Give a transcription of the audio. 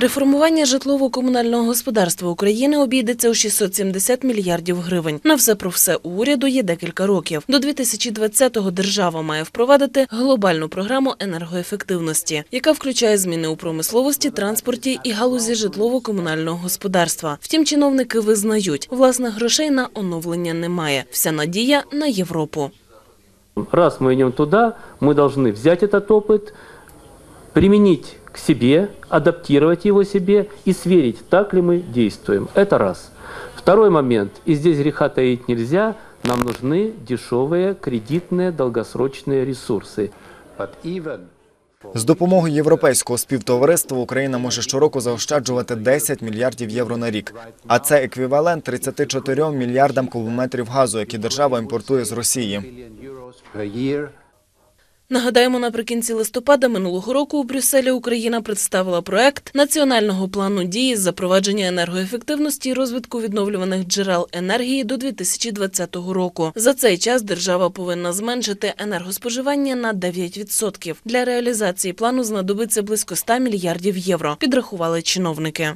Реформування житлово-комунального господарства України обійдеться у 670 мільярдів гривень. На все про все у уряду є декілька років. До 2020-го держава має впровадити глобальну програму енергоефективності, яка включає зміни у промисловості, транспорті і галузі житлово-комунального господарства. Втім, чиновники визнають, власних грошей на оновлення немає. Вся надія на Європу. Раз мы идем туда, мы должны взять этот опыт, применить к себе, адаптировать его себе и сверить, так ли мы действуем. Это раз. Второй момент, и здесь греха таить нельзя, нам нужны дешевые кредитные долгосрочные ресурсы. But even З допомогою європейського співтовариства Україна може щороку заощаджувати 10 мільярдів євро на рік. А це еквівалент 34 мільярдам кубометрів газу, які держава імпортує з Росії. Нагадаємо, наприкінці листопада минулого року у Брюсселі Україна представила проект національного плану дії з запровадження енергоефективності і розвитку відновлюваних джерел енергії до 2020 року. За цей час держава повинна зменшити енергоспоживання на 9%. Для реалізації плану знадобиться близько 100 мільярдів євро. Підрахували чиновники.